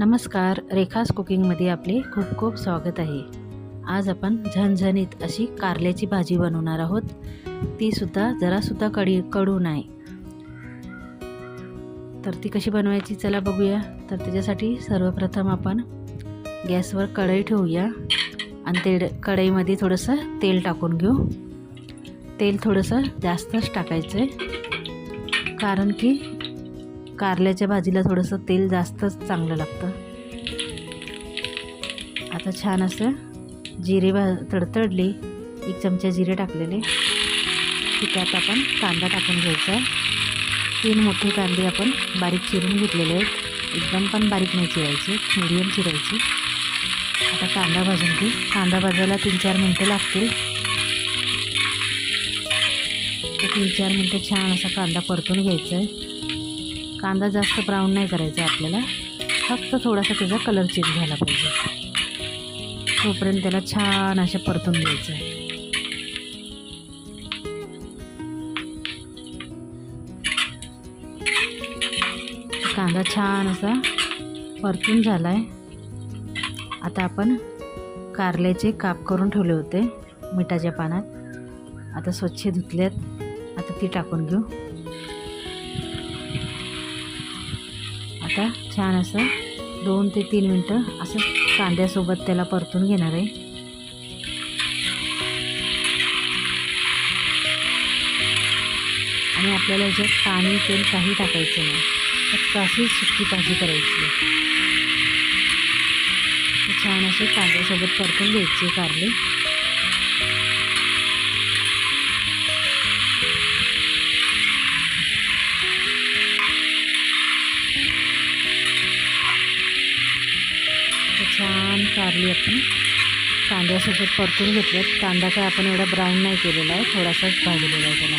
नमस्कार रेखास कुकिंगमध्ये आपले खूप खूप स्वागत आहे. आज आपण झणझणीत अशी कारल्याची भाजी बनवणार आहोत. तीसुद्धा जरासुद्धा कडी कडू नाही. तर ती कशी बनवायची चला बघूया. तर त्याच्यासाठी सर्वप्रथम आपण गॅसवर कढई ठेवूया. आणि ते कढईमध्ये थोडंसं तेल टाकून घेऊ. तेल थोडंसं जास्तच टाकायचं आहे कारण की कारल्याच्या भाजीला थोडंसं तेल जास्तच चांगलं लागतं. आता छान असं जिरे भा तडतडली एक चमचा जिरे टाकलेले. की त्यात आपण कांदा टाकून घ्यायचा आहे. तीन मोठे कांदे आपण बारीक चिरून घेतलेले आहेत. एकदम पण बारीक नाही चिरायचे मिडियम चिरायचे. आता कांदा भाजून घेऊ. कांदा भाजायला तीन चार मिनटं लागतील. तर तीन चार मिनटं छान असा कांदा परतून घ्यायचा आहे. कांदा जास्त ब्राऊन नाही करायचा आपल्याला. फक्त थोडासा त्याचा कलर चेंज झाला पाहिजे. तोपर्यंत त्याला छान अशा परतून द्यायचं आहे कांदा छान असा परतून झाला आहे आता आपण कारल्याचे काप करून ठेवले होते मिठाच्या पाण्यात आता स्वच्छ धुतल्यात आता ती टाकून घेऊ. आता छान असं दोन ते तीन मिनटं असं कांद्यासोबत त्याला परतून घेणार आहे. आणि आपल्याला याच्यात पाणी तेल काही टाकायचं नाही. फक्त अशीच सुकी भाजी करायची छान असे कांद्यासोबत परतून घ्यायचे कारले. छान कारली आपण कांद्यासोबत परतून घेतल्यात कांदा काय आपण एवढा ब्राऊन नाही केलेला आहे. थोडासाच भाजलेला आहे त्याला.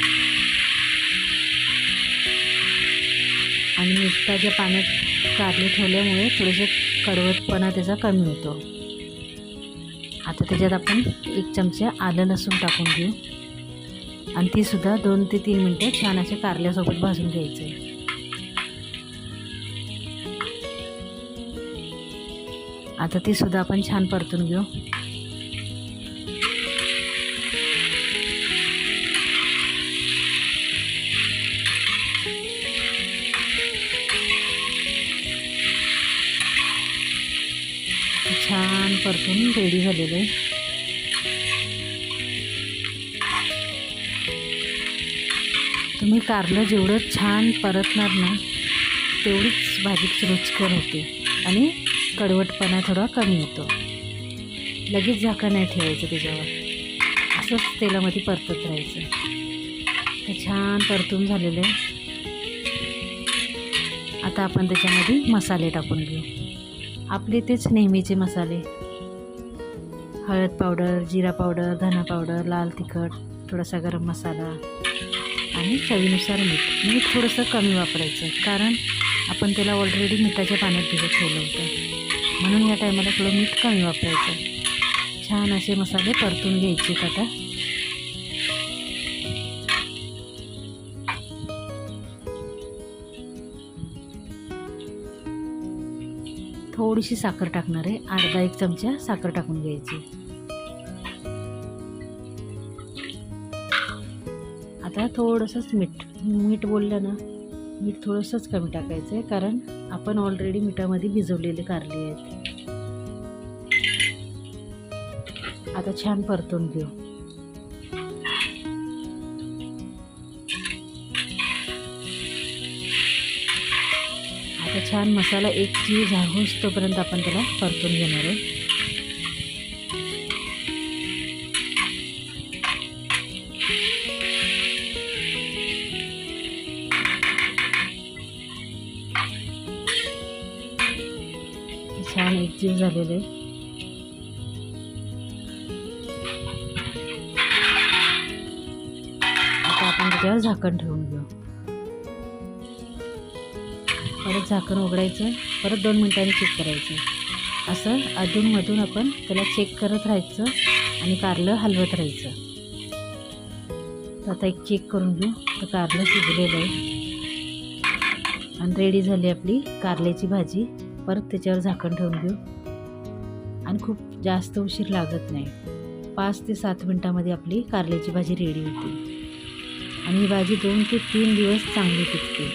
आणि मिठाच्या पाण्यात कारली ठेवल्यामुळे थोडेसे कडवटपणा त्याचा कमी होतो. आता त्याच्यात आपण एक चमचे आलं लसूण टाकून घेऊ. आणि तीसुद्धा दोन ते तीन मिनटं छान असे कारल्यासोबत भाजून घ्यायचे आता ती सुद्धा आपण छान परतून घेऊ. छान परतून रेडी झालेलं आहे. तुम्ही कारलं जेवढं छान परतणार ना तेवढीच भाजी रुचकर होते. आणि कडवटपणा थोडा कमी होतो लगेच झाकण नाही ठेवायचं त्याच्यावर. असंच तेलामध्ये परतत राहायचं. तर छान परतून झालेलं आहे. आता आपण त्याच्यामध्ये मसाले टाकून घेऊ. आपले तेच नेहमीचे मसाले. हळद पावडर जिरा पावडर धना पावडर लाल तिखट थोडासा गरम मसाला आणि चवीनुसार मीठ. मीठ थोडंसं कमी वापरायचं कारण आपण त्याला ऑलरेडी मिठाच्या पाण्यात भिजत ठेवलं होतं. म्हणून या टायमाला थोडं मीठ कमी वापरायचं. छान असे मसाले परतून घ्यायचे आता. थोडीशी साखर टाकणार आहे. अर्धा एक चमचा साखर टाकून घ्यायची. आता थोडंसंच मीठ. मीठ बोललं ना मीठ थोडंसंच कमी टाकायचं आहे कारण आपण ऑलरेडी मिठामध्ये भिजवलेले कारले आहेत. आता छान परतून घेऊ. आता छान मसाला एक चीज झाकूस तोपर्यंत आपण त्याला परतून घेणार आहे छान एकजीव झालेलं आहे. आता आपण त्याच्यावर झाकण ठेवून घेऊ. परत झाकण उघडायचं परत दोन मिनटांनी चेक करायचं असं अधूनमधून आपण त्याला चेक करत राहायचं आणि कारलं हलवत राहायचं. तर आता एक चेक करून घेऊ. तर कारलं शिजलेलं आहे. आणि रेडी झाली आपली कारल्याची भाजी. परत त्याच्यावर झाकण ठेवून घेऊ. आणि खूप जास्त उशीर लागत नाही. पाच ते सात मिनटामध्ये आपली कारल्याची भाजी रेडी होते. आणि ही भाजी दोन ते तीन दिवस चांगली टिकते.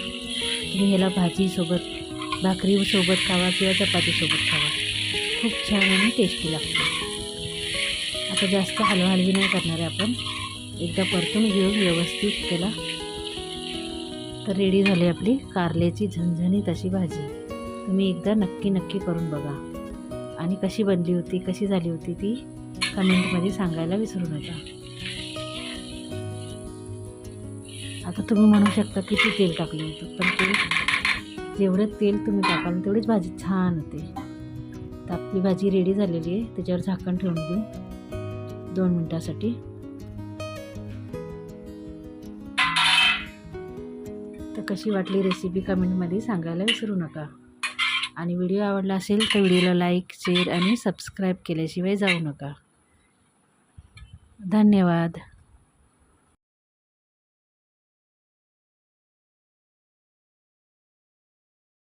तुम्ही ह्याला भाजीसोबत भाकरीसोबत खावा किंवा चपातीसोबत खावा. खूप छान आणि टेस्टी लागते. आता जास्त हलवाहलवी नाही करणार आहे आपण. एकदा परतून घेऊ व्यवस्थित त्याला. तर रेडी झाली आपली कारल्याची झणझणीत अशी भाजी. तुम्ही एकदा नक्की नक्की करून बघा. आणि कशी बनली होती कशी झाली होती ती कमेंटमध्ये सांगायला विसरू नका. आता तुम्ही म्हणू शकता किती तेल टाकलं होतं पण ते जेवढं तेल तुम्ही टाकाल तेवढीच भाजी छान होते. तर आपली भाजी रेडी झालेली आहे त्याच्यावर झाकण ठेवून देऊ. दोन मिनटासाठी. तर कशी वाटली रेसिपी कमेंटमध्ये सांगायला विसरू नका. आणि व्हिडिओ आवडला असेल तर व्हिडिओला लाईक शेअर आणि सबस्क्राईब केल्याशिवाय जाऊ नका. धन्यवाद.